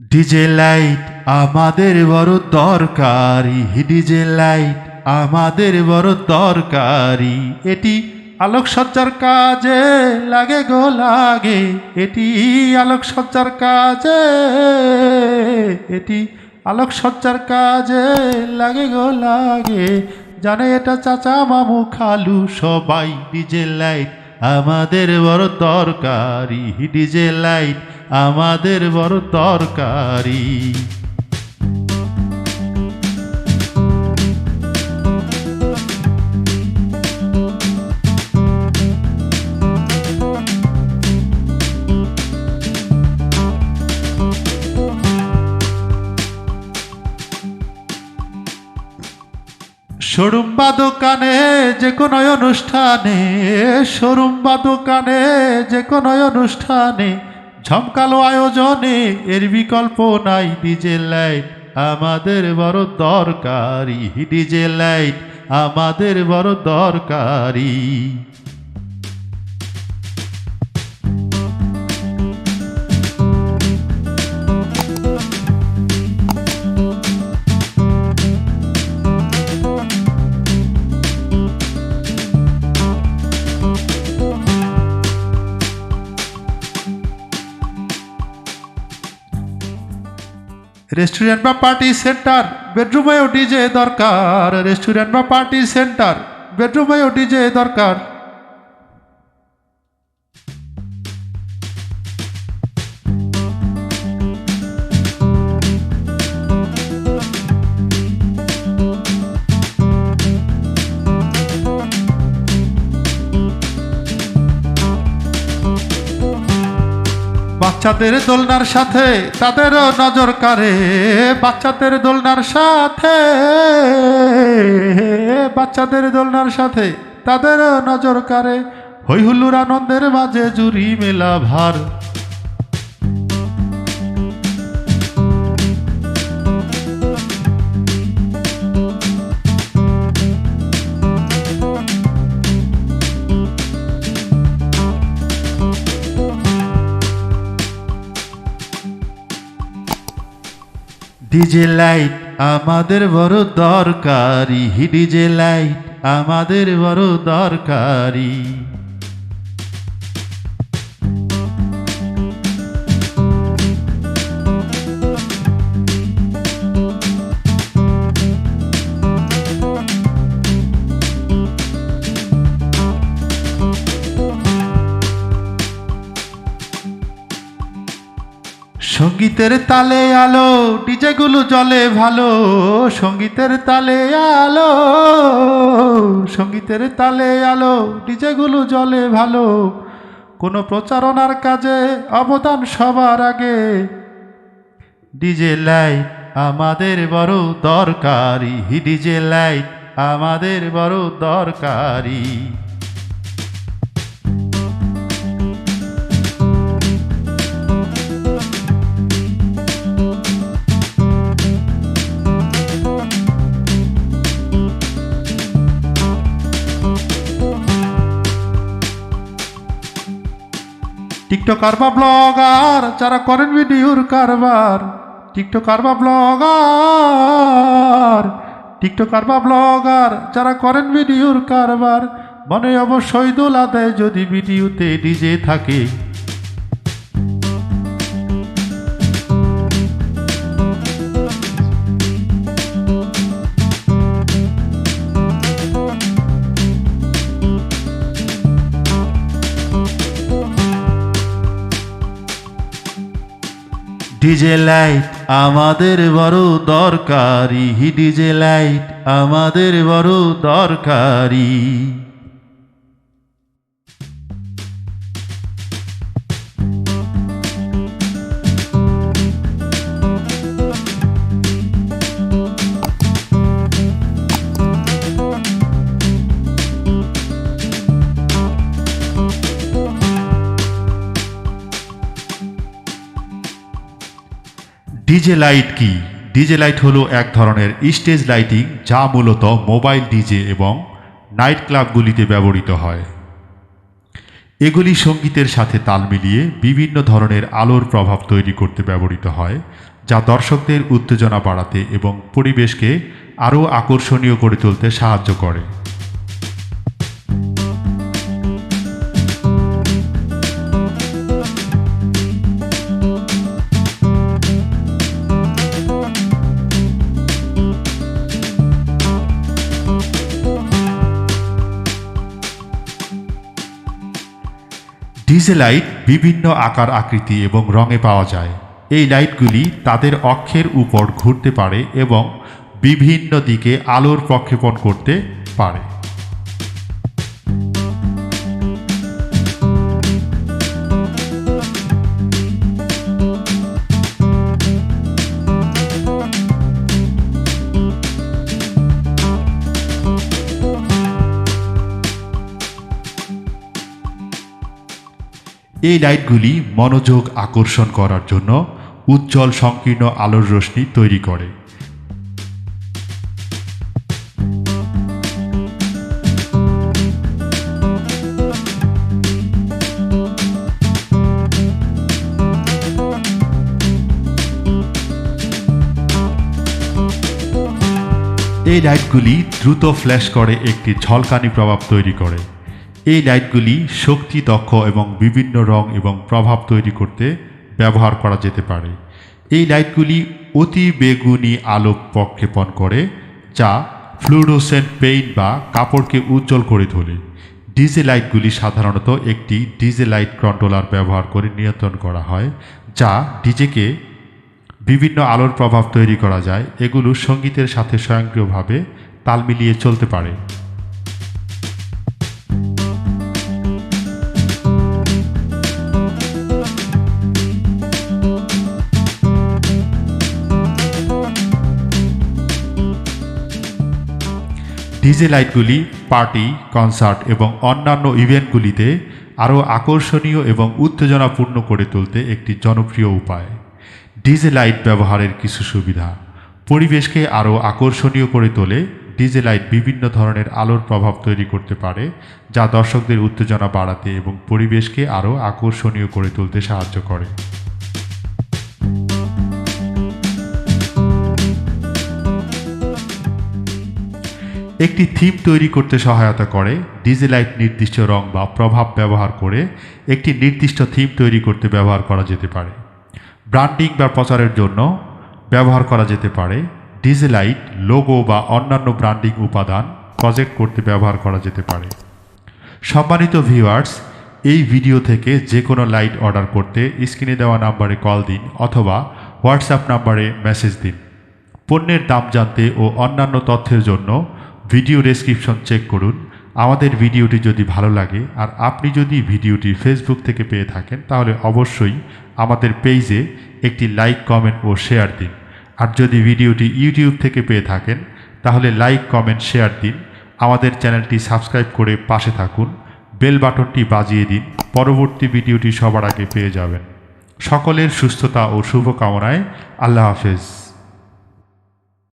DJ light আমাদের বড় দরকারি। ডিজে লাইট আমাদের বড় দরকারি। এটি আলোকসজ্জার কাজে লাগে গো, লাগে। এটি আলোকসজ্জার কাজে, এটি আলোকসজ্জার কাজে লাগে গো, লাগে। জানে এটা চাচা মামু খালু সবাই। ডিজে লাইট আমাদের বড় দরকারি। ডিজে লাইট আমাদের বড় দরকারি শোরুম বা দোকানে যে কোনো অনুষ্ঠানে শোরুম বা দোকানে যে কোনো অনুষ্ঠানে ঝমকালো আয়োজনে এর বিকল্প নাই ডিজে লাইট। আমাদের বড় দরকারি, ডিজে লাইট। আমাদের বড় দরকারি। রেস্টুরেন্ট বা পার্টি সেন্টার বেডরুমেও ডিজে দরকার। রেস্টুরেন্ট বা পার্টি সেন্টার বেডরুমেও ডিজে দরকার। বাচ্চাদের দোলনার সাথে তাদেরও নজর কারে বাচ্চাদের দোলনার সাথে, বাচ্চাদের দোলনার সাথে তাদেরও নজর কারে হই হুলুর আনন্দের মাঝে জুড়ি মেলা ভার। ডিজে লাইট আমাদের বড় দরকারি। ডিজে লাইট আমাদের বড় দরকারি। সঙ্গীতের তালে আলো, ডিজেগুলো জলে ভালো, সঙ্গীতের তালে আলো, সঙ্গীতের তালে আলো, ডিজেগুলো জলে ভালো। কোনো প্রচারণার কাজে অবদান সবার আগে। ডিজে লাইট আমাদের বড় দরকারি, ডিজে লাইট আমাদের বড় দরকারি। টিকটকার বা ব্লগার, যারা করেন ভিডিওর কারবার, টিকটকার বা ব্লগার, টিকটকার বা ব্লগার, যারা করেন ভিডিওর কারবার, মনে অবশ্যই দোলা দেয় যদি ভিডিওতে ডিজে থাকে। ডিজে লাইট আমাদের বড় দরকারি। ডিজে লাইট আমাদের বড় দরকারি। ডিজে লাইট কি? ডিজে লাইট হলো এক ধরনের স্টেজ লাইটিং যা মূলত মোবাইল ডিজে এবং নাইট ক্লাবগুলিতে ব্যবহৃত হয়। এগুলি সঙ্গীতের সাথে তাল মিলিয়ে বিভিন্ন ধরনের আলোর প্রভাব তৈরি করতে ব্যবহৃত হয়, যা দর্শকদের উত্তেজনা বাড়াতে এবং পরিবেশকে আরও আকর্ষণীয় করে তুলতে সাহায্য করে। ডিজে লাইট বিভিন্ন আকার আকৃতি এবং রঙে পাওয়া যায়। এই লাইটগুলি তাদের অক্ষের উপর ঘুরতে পারে এবং বিভিন্ন দিকে আলোর প্রক্ষেপণ করতে পারে। এই লাইটগুলি মনোযোগ আকর্ষণ করার জন্য উজ্জ্বল সংকীর্ণ আলোর রশ্মি তৈরি করে। এই লাইটগুলি দ্রুত ফ্ল্যাশ করে একটি ঝলকানি প্রভাব তৈরি করে। এই লাইটগুলি শক্তি, দক্ষ এবং বিভিন্ন রং এবং প্রভাব তৈরি করতে ব্যবহার করা যেতে পারে। এই লাইটগুলি অতি বেগুনি আলো প্রক্ষেপণ করে, যা ফ্লুরোসেন্ট পেইন্ট বা কাপড়কে উজ্জ্বল করে তোলে। ডিজে লাইটগুলি সাধারণত একটি ডিজে লাইট কন্ট্রোলার ব্যবহার করে নিয়ন্ত্রণ করা হয়, যা ডিজেকে বিভিন্ন আলোর প্রভাব তৈরি করা যায়। এগুলো সঙ্গীতের সাথে স্বয়ংক্রিয়ভাবে তাল মিলিয়ে চলতে পারে। ডিজে লাইটগুলি, পার্টি, কনসার্ট এবং অন্যান্য ইভেন্টগুলিতে আরও আকর্ষণীয় এবং উত্তেজনাপূর্ণ করে তুলতে একটি জনপ্রিয় উপায়। ডিজে লাইট ব্যবহারের কিছু সুবিধা। পরিবেশকে আরও আকর্ষণীয় করে তোলে ডিজে লাইট বিভিন্ন ধরনের আলোর প্রভাব তৈরি করতে পারে, যা দর্শকদের উত্তেজনা বাড়াতে এবং পরিবেশকে আরও আকর্ষণীয় করে তুলতে সাহায্য করে। একটি থিম তৈরি করতে সহায়তা করে ডিজে লাইট নির্দিষ্ট রং বা প্রভাব ব্যবহার করে একটি নির্দিষ্ট থিম তৈরি করতে ব্যবহার করা যেতে পারে। ব্র্যান্ডিং বা প্রচারের জন্য ব্যবহার করা যেতে পারে। ডিজে লাইট লোগো বা অন্যান্য ব্র্যান্ডিং উপাদান প্রজেক্ট করতে ব্যবহার করা যেতে পারে। সম্মানিত ভিউয়ার্স, এই ভিডিও থেকে যে কোনো লাইট অর্ডার করতে স্ক্রিনে দেওয়া নাম্বারে কল দিন অথবা হোয়াটসঅ্যাপ নাম্বারে মেসেজ দিন। পণ্যের দাম জানতে ও অন্যান্য তথ্যের জন্য ভিডিও ডেসক্রিপশন চেক করুন। আমাদের ভিডিওটি যদি ভালো লাগে, আর আপনি যদি ভিডিওটি ফেসবুক থেকে পেয়ে থাকেন, তাহলে অবশ্যই আমাদের পেজে একটি লাইক কমেন্ট ও শেয়ার দিন। আর যদি ভিডিওটি ইউটিউব থেকে পেয়ে থাকেন, তাহলে লাইক কমেন্ট শেয়ার দিন। আমাদের চ্যানেলটি সাবস্ক্রাইব করে পাশে থাকুন। বেল বাটনটি বাজিয়ে দিন। পরবর্তী ভিডিওটি সবার আগে পেয়ে যাবেন। সকলের সুস্থতা ও শুভকামনায় আল্লাহ হাফেজ।